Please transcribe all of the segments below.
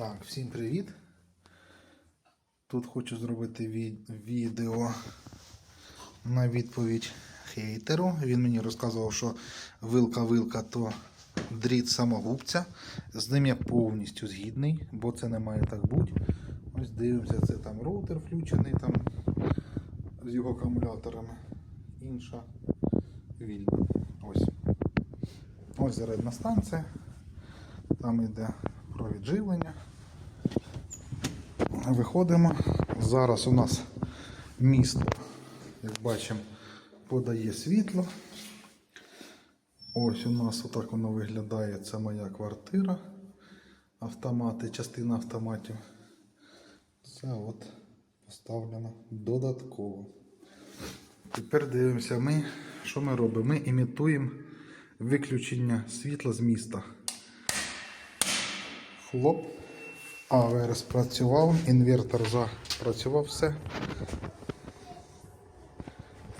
Так, всім привіт. Тут хочу зробити ві- відео на відповідь хейтеру. Він мені розказував, що вилка-вилка то дріт самогубця. З ним я повністю згідний, бо це не має так бути. Ось дивимося, це там роутер включений там з його акумуляторами. Інша вільна. Ось. Ось зарядна станція. Там йде провід живлення. Виходимо. Зараз у нас місто, як бачимо, подає світло. Ось у нас отак воно виглядає. Це моя квартира. Автомати, частина автоматів. Це от поставлено додатково. Тепер дивимося ми, що ми робимо. Ми імітуємо виключення світла з міста. Хлоп. Аверс працював, інвертор запрацював все.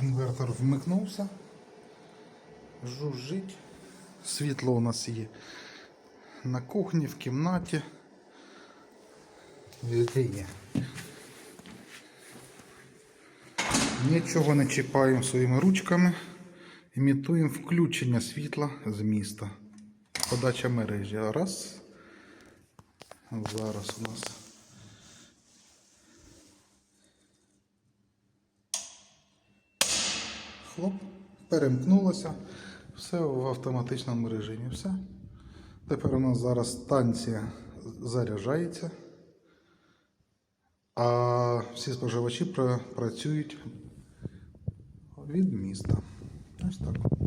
Інвертор вмикнувся. Жужжить. Світло у нас є на кухні, в кімнаті. Везде. Нічого не чіпаємо своїми ручками. Імітуємо включення світла з міста. Подача мережі. Раз. Зараз у нас. Хлоп, перемкнулося. Все в автоматичному режимі. Все. Тепер у нас зараз станція заряджається. А всі споживачі пра- працюють від міста. Ось так.